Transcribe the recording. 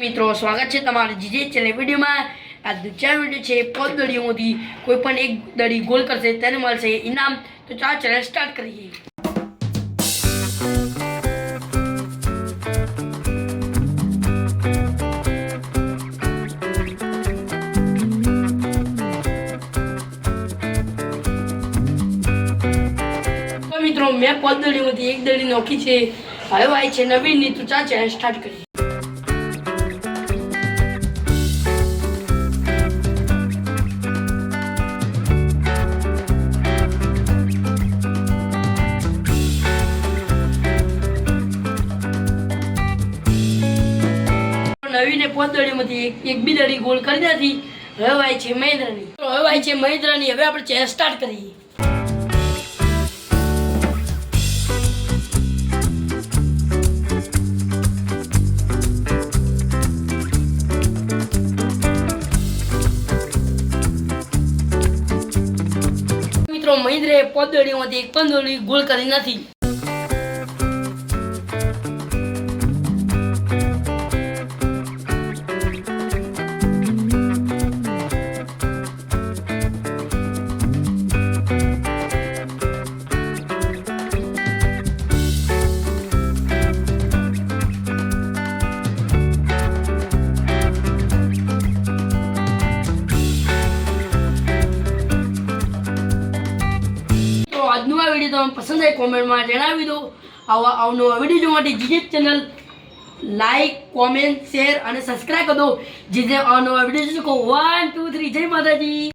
મિત્રો, સ્વાગત છે તમારું જીજે ચેનલ વિડીયોમાં. આ દુચાર વીડિયો છે પાંચ દળીઓમાંથી કોઈ પણ એક દળી ગોલ કરશે, તેને મળશે ઇનામ. તો ચાલો, ચેનલ સ્ટાર્ટ કરીએ. મિત્રો, મેં પાંચ દડીઓમાંથી એક દળી નોખી છે. હવે ભાઈ છે નવીનની, તો ચાલો, ચેનલ સ્ટાર્ટ કરીએ. નવીને પાંચ દડીમાંથી એક બી દડી ગોલ કરી દીધી હવે ભાઈ છે મહેન્દ્રની હવે ભાઈ છે મહેન્દ્રની હવે આપણે ચેસ સ્ટાર્ટ કરીએ. મિત્રો મહેન્દ્રે પાંચ દડીઓમાંથી એક પણ ગોલ કરી નથી આ વીડિયો તમને પસંદ આવી કોમેન્ટમાં જણાવી દો. આવા આવનો વીડિયો જોવા માટે જીજીત ચેનલ લાઈક, કોમેન્ટ, શેર અને સબસ્ક્રાઈબ કરો. જીજે આવનો વીડિયો શકો વન ટુ થ્રી જય માતાજી.